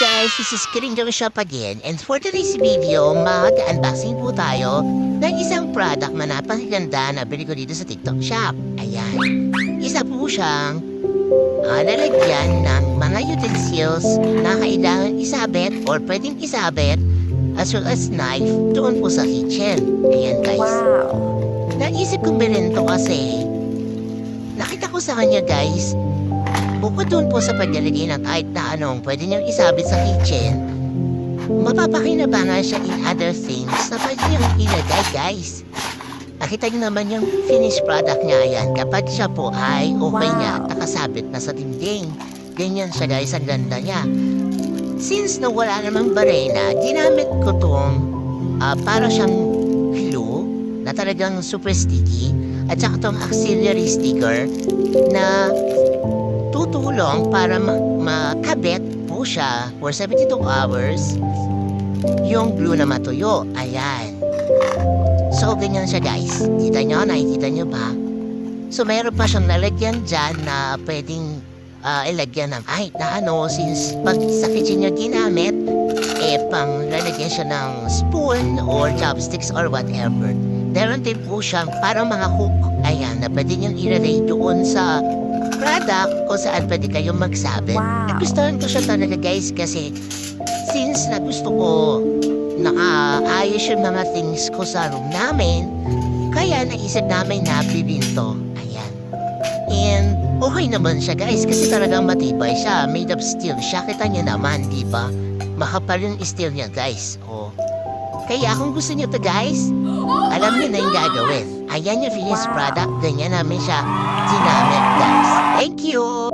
guys, this is Kiring Joe Shop again and for today's video, mag-unboxing po tayo ng isang product na napakaganda na bili ko dito sa TikTok Shop. Ayan. Isa po siyang ah, lalagyan ng mga utensils na kailangan isabit or pwedeng isabit as well as knife doon po sa kitchen. Ayan guys. Wow. Naisip kong bilhin to kasi nakita ko sa kanya guys, bukod doon po sa paglalagay ng kahit na anong pwede niyang isabit sa kitchen, mapapakinabangan siya in other things na pwede niyang ilagay guys. Nakita niyo naman yung finished product niya yan kapag siya po ay okay Wow. niya at nakasabit na sa dingding. Ganyan siya guys, ang ganda niya. Since na wala namang barena, ginamit ko tong ah, para siyang glue na talagang super sticky at saka tong auxiliary sticker na tutulong para ma- makabit po siya for 72 hours yung glue na matuyo. Ayan. So, ganyan siya guys. Kita nyo? Nakikita nyo ba? So, meron pa siyang lalagyan dyan na pwedeng ah, ilagyan ng kahit na ano since pag sa kitchen niya ginamit, eh, pang lalagyan siya ng spoon or chopsticks or whatever. Meron din po siyang parang mga hook. Ayan, na pwede niyang ilagay doon sa product kung saan pwede kayong magsabit. Wow. Nagustuhan ko siya talaga guys kasi since na gusto ko nakaayos yung mga things ko sa room namin, kaya naisip namin na bilhin to. Ayan. And okay naman siya guys kasi talagang matibay siya. Made of steel siya. Kita niya naman, di ba? Makapal yung steel niya guys. Oh. Kaya kung gusto niyo to guys, alam niyo na yung gagawin. Ayan yung finished Wow. product. Ganyan namin siya ginamit guys. Thank you!